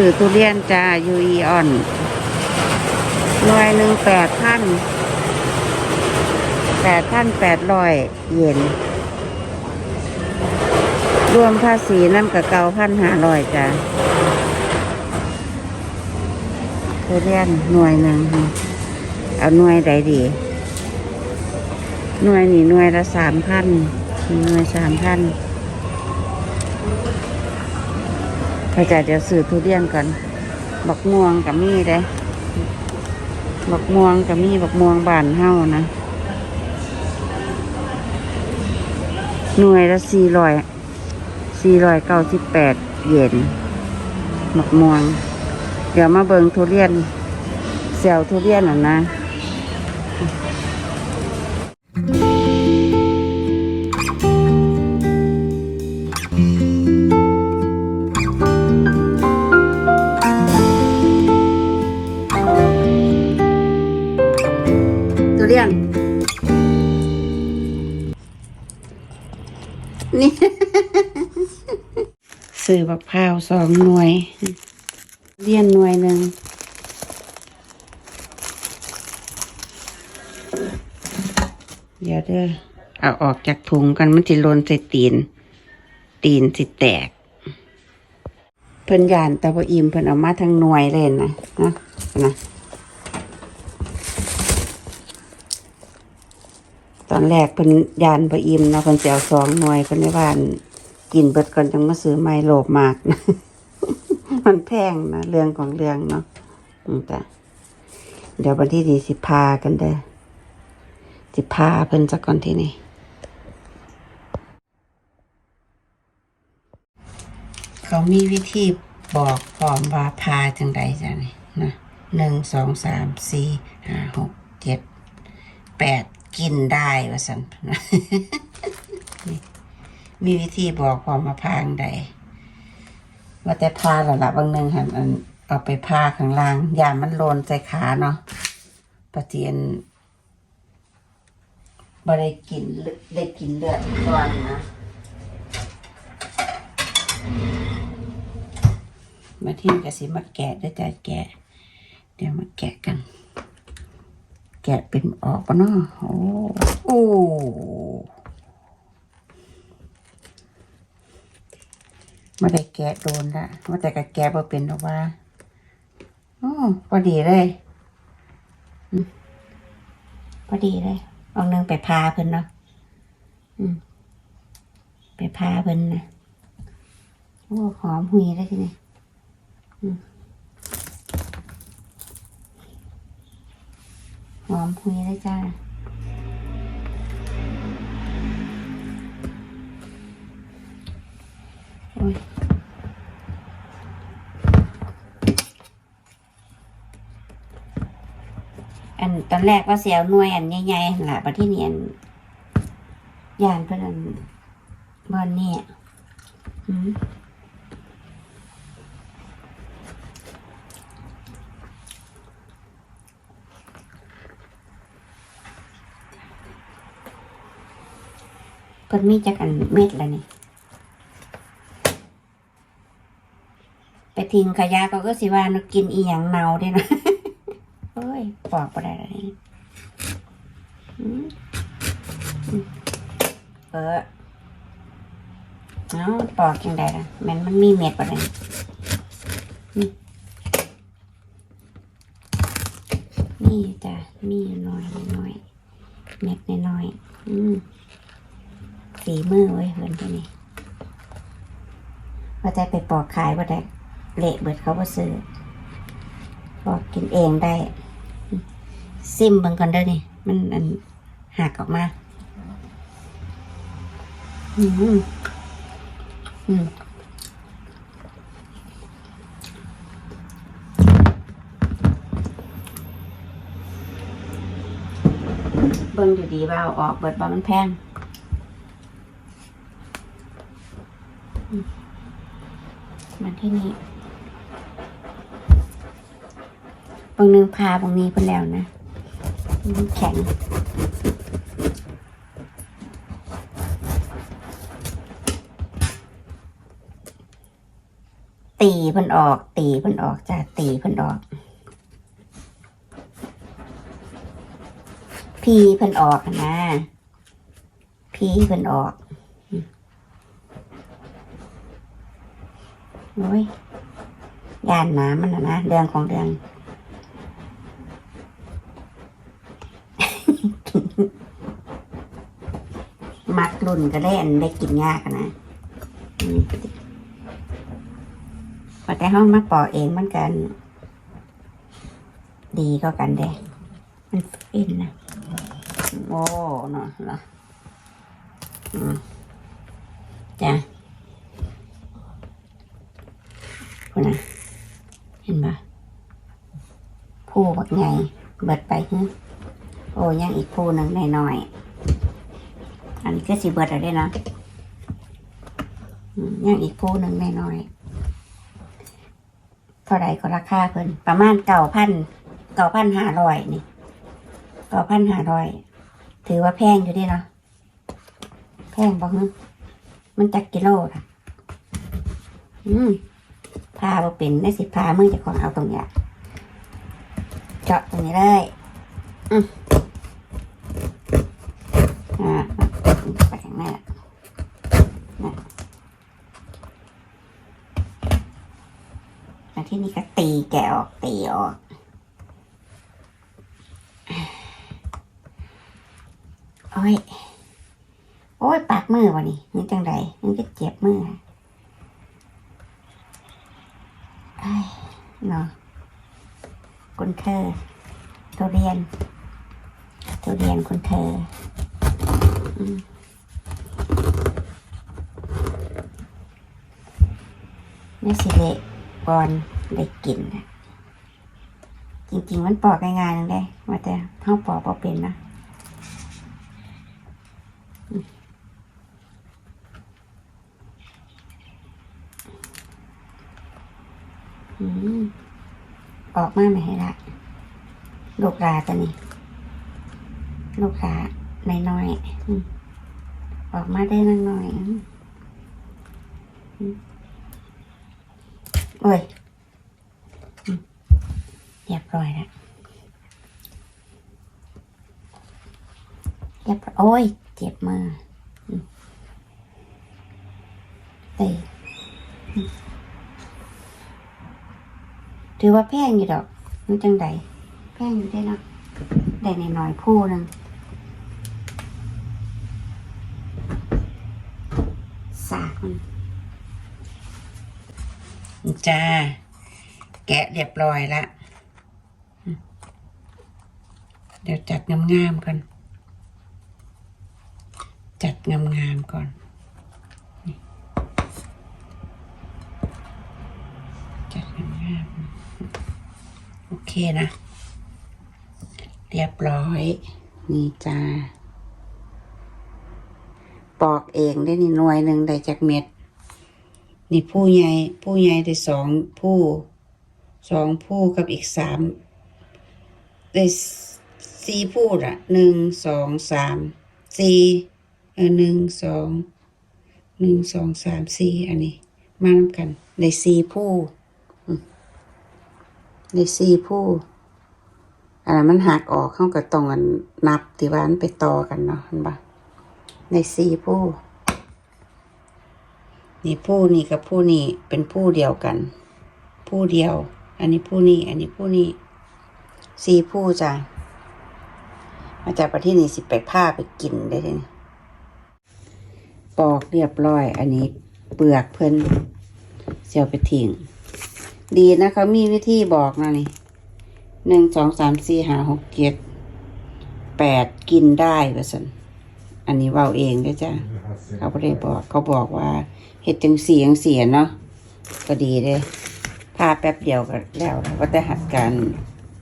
สื่อทุเรียนจ้ายูอีออนหน่วยหนึ่งแปดพันแปดพันแปดร้อยเยนรวมภาษีน้ำกับเก้าพันห้าร้อยจ้าทุเรียนหน่วยหนึ่งเอาหน่วยใดดี หน่วยนี่หน่วยละสามพันหน่วยสามพัน พระจ่าเดี๋ยวซื้อทุเรียนก่อน บักม่วงกับมีเด้บักม่วงกับมีบักม่วงบานเฮ้านะ หน่วยละสี่ร้อยสี่ร้อยเก้าสิบแปดเยนบักม่วง เดี๋ยวมาเบิงทุเรียนเซลทุเรียนอะนะ ซื้อบักพร้าวสองหน่วยเรียนหน่วยหนึ่งเดี๋ยวเด้อเอาออกจากถุงกันมันสิลนใส่ตีน ตีนสิแตก เพิ่นยานตะบอิมเพิ่นเอามาทั้งหน่วยเลยนะนะนะตอนแรกเพิ่นยานบ่อิ่มเนาะเพิ่นสิเอาสองหน่วยเพิ่นในบ้าน กินเบิดก่อนจังมาซื้อไม้โลภมากนะมันแพงนะเรื่องของเรื่องเนาะแต่เดี๋ยววันที่ดีสิพากันเด้อสิพาเพิ่นสักก่อนที่นี่เขามีวิธีบอกพร้อมว่าพาจังใดจ้ะนี่นะหนึ่งสองสามสี่ห้าหกเจ็ดแปดกินได้ว่าสันนี่ มีวิธีบอกความมาพางใดว่าแต่พาแล้วละบางหนึ่งหันอันเอาไปพาข้างล่างยามันโลนใส่ขาเนาะปะเจียนบ่ได้กินเลือดได้กินเลือดก่อนนะมาที่กระสิมาแกะได้ใจแกะ เดี๋ยวมาแกะกัน แกะเป็นออกปะเนาะโอ้โอ้ มาได้แกะโดนละว่าแต่ก็แกะพอเป็นหรอกว่าโอ้พอดีเลยพอดีเลยเอาหนึ่งไปพาเพิ่นเนาะอืมไปพาเพิ่นนะโอ้หอมหุยเลยทีนี้หอมหุยเลยจ้า อ้ยอันตอนแรกว่าเสียวหน่วยอันใหญ่ๆหั่นละบัดที่เนียนยานเพื่อนบอนเนี่ยเพิ่นมีจักอันเม็ดแล้วนี่ ไปทิ้งขยะก็ก็สิว่านะกินอีหยังเน่าเด้นะเอ้ยปอกบ่ได้แล้วนี่อืมอืมเออเอาปอกยังไงล่ะมันมันมีเม็ดบ่ได้อืมนี่จ้ะมีน้อยน้อยเม็ดน้อยๆอืมฝีมือเว้ยเพิ่นตัวนี้ว่าจะไปปอกขายบ่ได้ เละเบิดเขาบ่ซื้อบอกินเองได้ ซิมเบิ่งก่อนเด้อนี่ มันอันหักออกมา อืมอืมเบิ่งอยู่ดีว่าเอาออกเบิดบ่มันแพงมมาที่นี่ บางนึงพาบางนี้ไปแล้วนะแข็งตีเพิ่นออก ตีเพิ่นออกจ้าตีเพิ่นออก พีเพิ่นออกนะพีเพิ่นออกโอ้ยยานหมามันนะนะเรื่องของเรื่อง มักรุ่นก็ได้อันได้กินยากนะพอแต่ห้องมาปอกเองมันกัน ดีก็กันเด้มันฟินนะโอ้เนาะเนาะจ้ะคุณนะเห็นปะผู้บักไงเบิดไปฮึโอ้ยังอีกผู้หนึ่งหน่อยๆ อันนี้ก็สิเบิดอะไรได้นะอืมยังอีกผู้หนึ่งหน่อยเท่าไรก็ราคาเพิ่นประมาณเก้าพันเก้าพันห้าร้อยนี่เก้าพันห้าร้อยถือว่าแพงอยู่ดิเนาะแพงบอกฮึมันจักกิโลนะอืมพาบ่เป็นได้สิพามือจะของเอาตรงเนี้ยเจาะตรงนี้เลยอืมอ่า ไปข้างหน้านะแล้วที่นี่ก็ตีแกะออกตีออก โอ้ย โอ้ย ปากมือวะนี่มันจังไดมันก็เจ็บมือไอ้เนาะคุณเธอทุเรียนทุเรียนคุณเธอ อืม นี่สิเละบอลได้กินนะจริง ๆ มันปอกง่ายๆนึงได้ว่าแต่เท่าปอกพอเป็นนะออกมาไหมละลูกราตัวนี้ ลูกราในน้อยอออกมาได้น้อยๆ อ้ยเรียบร้อยแล้วเรียบโอ้ย เจ็บมือเตะถือว่าแพงอยู่ดอกมันจังใดแพงอยู่ได้เนาะได้ในน้อยๆผู้หนึ่งสากมัน จ้า แกะเรียบร้อยละ เดี๋ยวจัดงามๆก่อน จัดงามๆก่อนจัดงามๆโอเคนะ เรียบร้อย นี่จ้า ปอกเองได้นี่หน่วยหนึ่งได้จากเม็ด นี่ผู้ใหญ่ผู้ใหญ่ได้สองผู้สองผู้กับอีกสามได้สี่ผู้ละหนึ่งสองสามสี่เออหนึ่งสองหนึ่งสองสามสี่อันนี้มานำกันได้สี่ผู้ได้สี่ผู้อันนั้นมันหักออกเข้ากับตรงกันนับที่ว่ามันไปต่อกันเนาะเห็นปะในสี่ผู้ นี่ผู้นี่กับผู้นี่เป็นผู้เดียวกัน ผู้เดียว อันนี้ผู้นี่ อันนี้ผู้นี่สี่ผู้จ้ะมาจากประเทศนี้สิไปผ้าไปกินได้เลยปอกเรียบร้อย อันนี้เปลือกเพิ่นเสียวไปทิ้งดีนะเขามีวิธีบอกนะนี่หนึ่งสองสามสี่ห้าหกเจ็ดแปดกินได้ว่าสันอันนี้เว่าเองเด้จ้ะ เขาไม่ได้บอกเขาบอกว่าเห็ดจังเสีจังเสียเนาะก็ดีเลยพาแป๊บเดียวก็แล้วว่าแต่หัดการ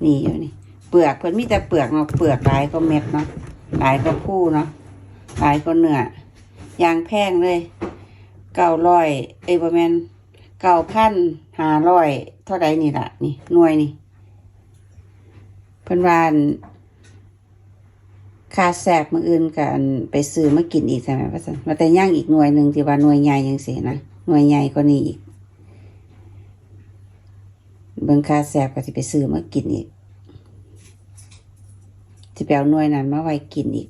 นี่อยู่นี่ เปลือกเพิ่นมีแต่เปลือกเนาะเปลือกหลายก็เม็ดเนาะหลายก็คู่เนาะหลายก็เนื้อยางแพงเลยเก้าร้อยเอ้ยประมาณเก้าพันห้าร้อยเท่าไรนี่ละนี่หน่วยนี่เพิ่นว่าอัน คาแสกมืออื่นกันไปซื้อมากินอีกใช่ไหมพ่อสันมาแต่ย่างอีกหน่วยหนึ่งที่ว่าหน่วยใหญ่ยังเสียนะหน่วยใหญ่กว่านี้อีก เบิ่งคาแสบก็สิไปซื้อมากินอีกสิไปเอาหน่วยนั้นมาไว้กินอีก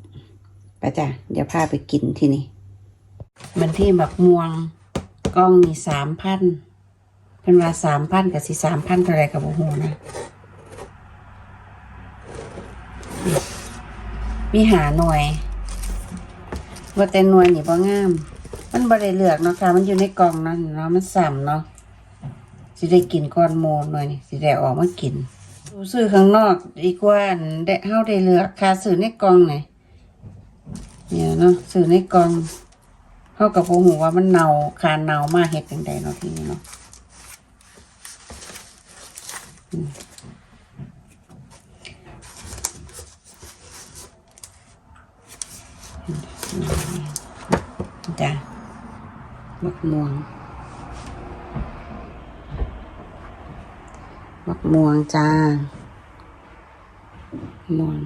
ไปจ้ะเดี๋ยวพาไปกินที่นี่มันที่บักม่วงกล้องนี่สามพันเป็นว่าสามพันกับสิสามพันเท่าไรกับโอ้โหนะ มีหาหน่วยว่าแต่หน่วยนี่บ่งาม มันบ่ได้เลือกเนาะค่ะ มันอยู่ในกล่องเนาะเนาะมันซ้ำเนาะสิได้กินก้อนโมหน่อยนี่สิได้ออกมากินซื้อข้างนอกดีกว่าอันได้เฮาได้เลือกค่าซื้อในกล่องนี่เนี่ยเนาะซื้อในกล่องเฮากับบ่ฮู้ว่ามันเน่าคาเน่ามากเฮ็ดจังไดเนาะทีนี้เนาะ มะม่วง มักม่วงจ้า ม่วง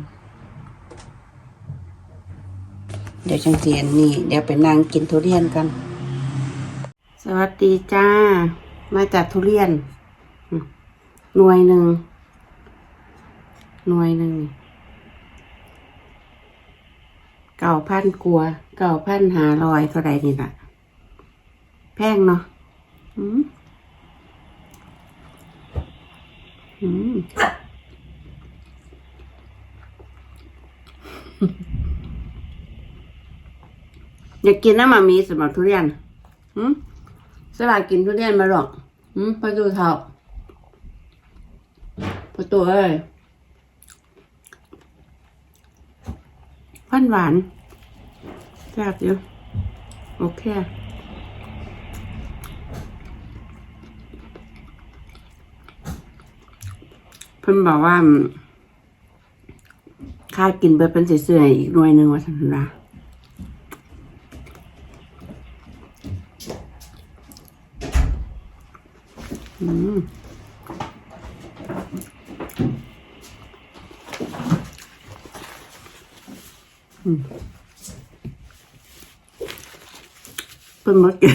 เดี๋ยวจังเทียนนี่ เดี๋ยวไปนั่งกินทุเรียนกัน สวัสดีจ้า มาจากทุเรียน หน่วยหนึ่ง หน่วยหนึ่งเก้าพันกลัว เก้าพันหาลอยเท่าไรนี่ล่ะ แพงเนาะอืมอืมอยากกินน้ำมามีสำหรับทุเรียนอืมสลากินทุเรียนมาหรอกอืมประตูเท่าประตูเอ้ยพันหวานแซ่บอยู่โอเค พิ่นบอกว่าค่ากินเบิดเป็นเสื่อยๆอีกหน่วยหนึ่งว่าสันนะอืมอืมเพิ่นหมดกิ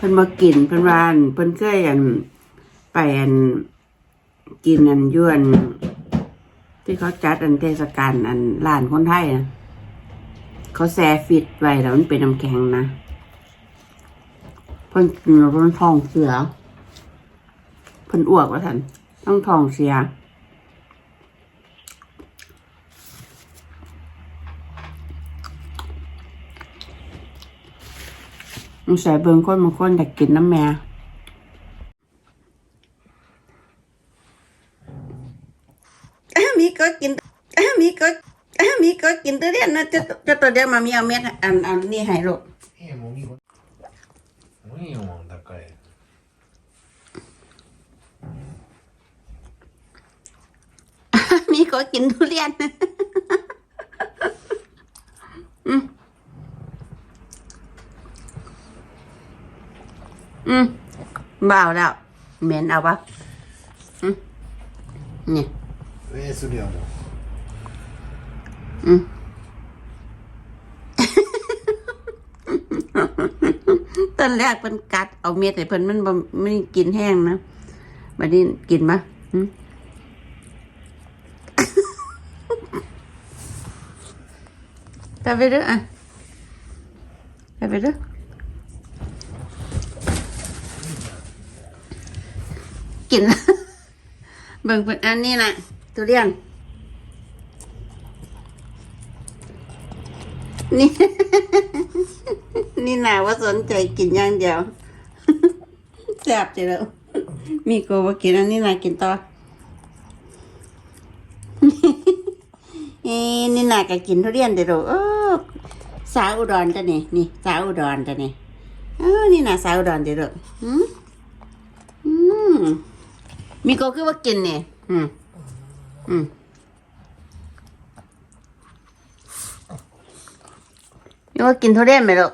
เพิ่นมากินเพิ่นวาอันเพิ่นเคยอันไปอันกินอันยวน ที่เขาจัดอันเทศกาลอันร้านคนไทยอะเขาแซ่ฟิตไว้แล้วมันเป็นน้ำแข็งนะเพิ่นกินแล้วเพิ่นท้องเสียเพิ่นอ้วกว่าท่านต้องท้องเสีย งใส่เบิงคนบางคนอยากกินน้ำแม่มีก็กินมีก็มีก็กินตัวเดียนนะจะจะตัวเดียวมามีเอาเม็ดอันอันนี่ให้ลูกมีก็กินทุเรียน บ่เอาแล้วเหม็นเอาปะอืมนี่ Nej, สุ gör jag. อืม ตอนแรกเพิ่นกัดเอาเม็ดแต่เพิ่นมันบ่ไม่กินแห้งนะมาดิกินปะอืด้วยอะกร Ta videre. กิน เบิ่งเป็นอันนี้นะทุเรียน นี่ นี่นาว่าสนใจกินอย่างเดียวแซ่บจังเลยมีโกว่ากินอันนี้นากินต่อเอ้นี่นาก็กินทุเรียนเด้อลูกเออสาวอุดรจ้ะนี่นี่สาวอุดรจ้ะนี่เออนี่นาสาวอุดรเด้อลูกอืมอืม มีโกคือว่ากินเนี่ย อืม อืมมีว่ากินทุเรียนไหมลูก